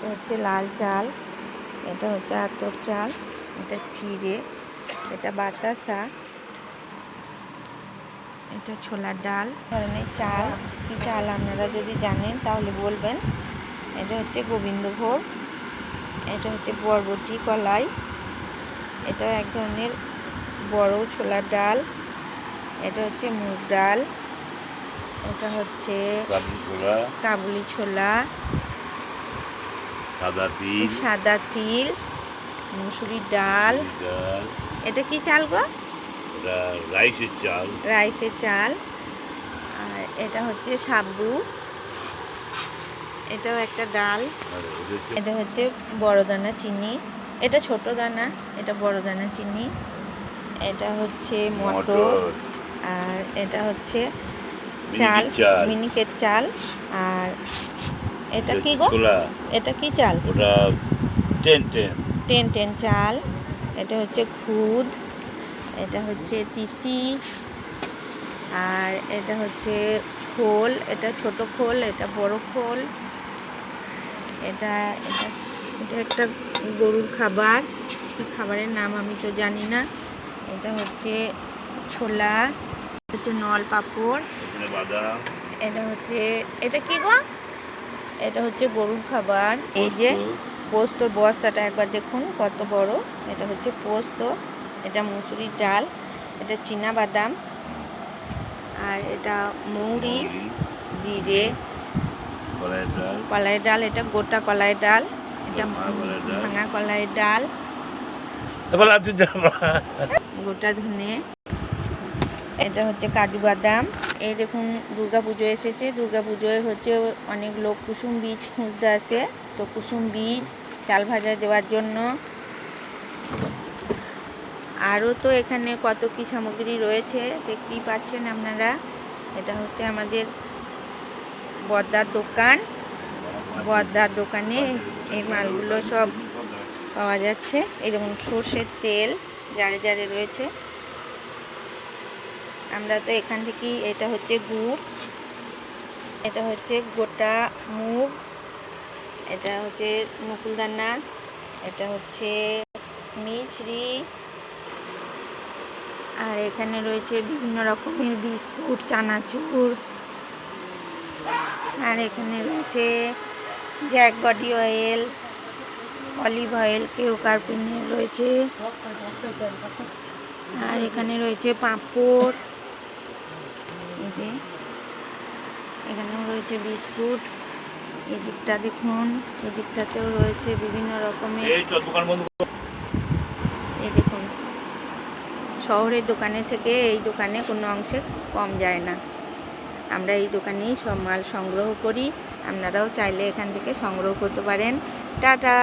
এটা হচ্ছে লাল চাল এটা হচ্ছে আতপ চাল এটা চিড়ে এটা বাতাসা এটা ছোলার ডাল ধরনের চাল। কি চাল আপনারা যদি জানেন তাহলে বলবেন। এটা হচ্ছে গোবিন্দভোগ এটা হচ্ছে বরবটি কলাই এটা এক ধরনের বড় ছোলার ডাল এটা হচ্ছে মুগ ডাল এটা হচ্ছে কাবুলি ছোলা সাদা তিল। সাদা তিল মুসুরির ডাল। ডাল। এটা কি চাল গো? রাইসের চাল। রাইসের চাল। আর এটা হচ্ছে সাবু এটাও একটা ডাল। এটা হচ্ছে বড় দানা চিনি। এটা ছোট দানা এটা বড় দানা চিনি। এটা হচ্ছে মটর। আর এটা হচ্ছে চাল। মিনিকেট চাল। আর এটা কি গো? এটা কি চাল? ওটা টেন টেন। টেন টেন চাল। এটা হচ্ছে খুদ এটা হচ্ছে তিসি আর এটা হচ্ছে খোল এটা ছোট খোল এটা বড় খোল। এটা এটা এটা একটা গরুর খাবার। খাবারের নাম আমি তো জানি না। এটা হচ্ছে ছোলা হচ্ছে নল পাপড়। এটা হচ্ছে এটা কি গো? এটা হচ্ছে গরুর খাবার। এই যে পোস্ত, পোস্তর বস্তাটা একবার দেখুন কত বড়। এটা হচ্ছে পোস্ত এটা মুসুরির ডাল এটা চীনা বাদাম আর এটা মৌরি জিরে কলাইয়ের ডাল। এটা গোটা কলাইয়ের ডাল এটা ভাঙা কলাইয়ের ডাল। গোটা ধনে। এটা হচ্ছে কাজু বাদাম। এই দেখুন পুজো এসেছে। পুজোয় হচ্ছে অনেক লোক কুসুম বীজ খুঁজতে আসে। তো কুসুম বীজ, চাল ভাজা দেওয়ার জন্য। আরও তো এখানে কত কি সামগ্রী রয়েছে, দেখতেই পাচ্ছেন আপনারা। এটা হচ্ছে আমাদের বদ্দার দোকান। বদ্দার দোকানে এই মালগুলো সব পাওয়া যাচ্ছে। এই যেমন সর্ষের তেল, জারে জারে রয়েছে। আমরা তো এখান থেকেই, এটা হচ্ছে গুড়, এটা হচ্ছে গোটা মুগ, এটা হচ্ছে মুকুলদানা এটা হচ্ছে মিছরি, আর এখানে রয়েছে বিভিন্ন রকমের বিস্কুট, চানাচুর, আর এখানে রয়েছে jack body oil, olive oil, কেউ কার্পিনের রয়েছে, আর এখানে রয়েছে পাঁপড়। এই এখানেও রয়েছে বিস্কুট এদিকটা দেখুন এদিকটাতেও রয়েছে বিভিন্ন রকমের এই দেখুন শহরের দোকানে থেকে এই দোকানে কোনো অংশে কম যায় না। আমরা এই দোকানেই সব মাল সংগ্রহ করি। আপনারাও চাইলে এখান থেকে সংগ্রহ করতে পারেন। টাটা!